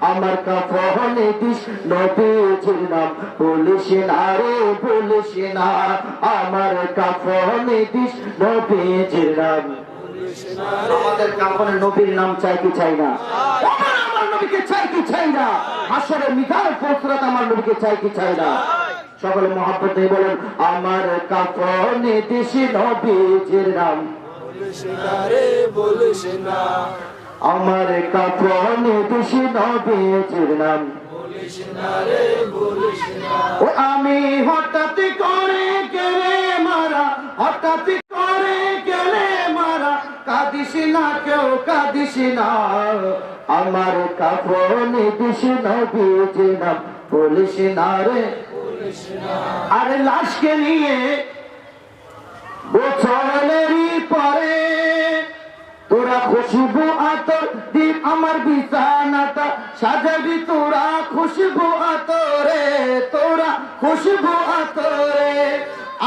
আমার কাফনে দিস নবীজির নাম বলিস না রে, বলিস না। আমার কাফনে দিস নবীজির নাম আমাদের কাপড়ে নবীর নাম চাই কি চাই না? আমার নবীকে চাই কি চাই না? আসলে ফসরত আমার নবীকে চাই কি চাই না? সকলে মহাব্বত বলেন, আমার কাপড়ে দিস নবীজির নাম আমার কাপড়ে দিস নবীজির নাম। আমি হঠাৎ করে গেলে মারা, হঠাৎ করে গেলে মারা, কাঁদিস না কেউ, কাঁদিস না। আমার কাপড়ে দিস নবীজির নাম। বলিস না রে। আরে লাশকে নিয়ে তোরা খুশবু আতর, দিন আমার বিছানাটা সাজাবি তোরা। খুশবু আতরে, তোরা খুশবু আতরে।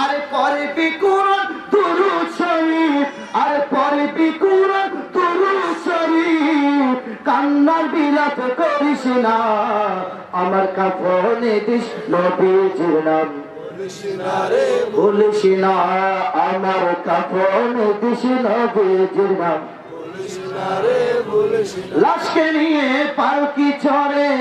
আরে পরে বিকুরন তুরু শরীফ। আরে পরে বিকুরন তুরু শরীফ। কান্নার বিলাপ করিস না, আমার কাপড়ে দিস নবীজির নাম। বলিস না, আমার কাপড়ে দিস নবীজির নাম। লাশকে নিয়ে পালকি চড়ে।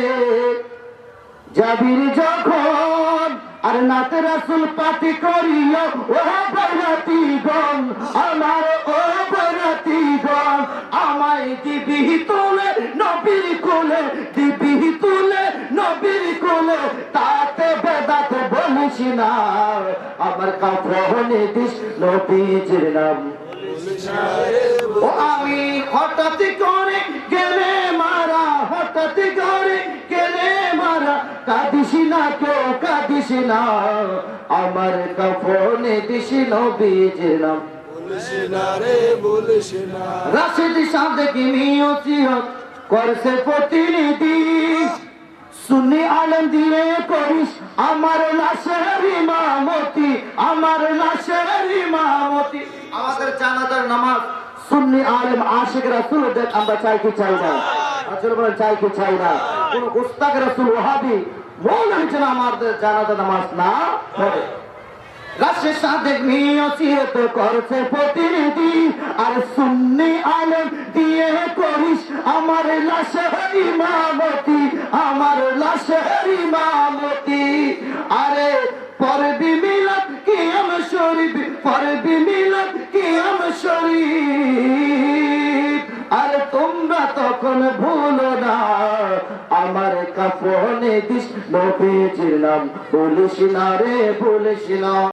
জাবির যখন আর নাতে রাসুল পাতি করিও ও বৈরাতি গন আমার ও বৈরাতি গন আমায় দিবি তুলে নবীর কোলে, দিবি তুলে নবীর কোলে, তাতে বেদাতে বলিস না। আমার কাপড়ে দিস নবীজির নাম। ও আমি হঠাৎ করে গেলে মারা, হঠাৎ করে গেলে মারা, কাঁদিস না কেউ কাঁদিস না। আমার কাপড়ে দিস নবীজির নাম রাশিদ সাদেকি মিয়সিহত করছে প্রতিনিধি। দিয়ে করিস। আমার লাশের ইমামতি আমার লাশের ইমামতি। আমাদের জানাজার নামাজ। সুন্নি আলেম আশিক রাসূল দেখ আমরা চাই কি চাই না। আসলে বলেন চাই কি চাই না। কোন গুস্তাক রাসূল ওহাবি মৌলভী যেন আমাদের জানাজার নামাজ না পড়ে। রাশে সাদেক নিয়সিহত করছে প্রতিনিধি আর সুন্নি আলেম দিয়ে করিস আমার লাশের ইমামতি। আমার লাশের ইমামতি। আরে, পরবি মিলাদ কিয়াম শরীফ? পরবি মিলাদ কিয়াম শরীফ? আর, তোমরা তখন ভুলো না। আমার কাপড়ে দিস নবীজির নাম। বলিস না রে, বলিস না।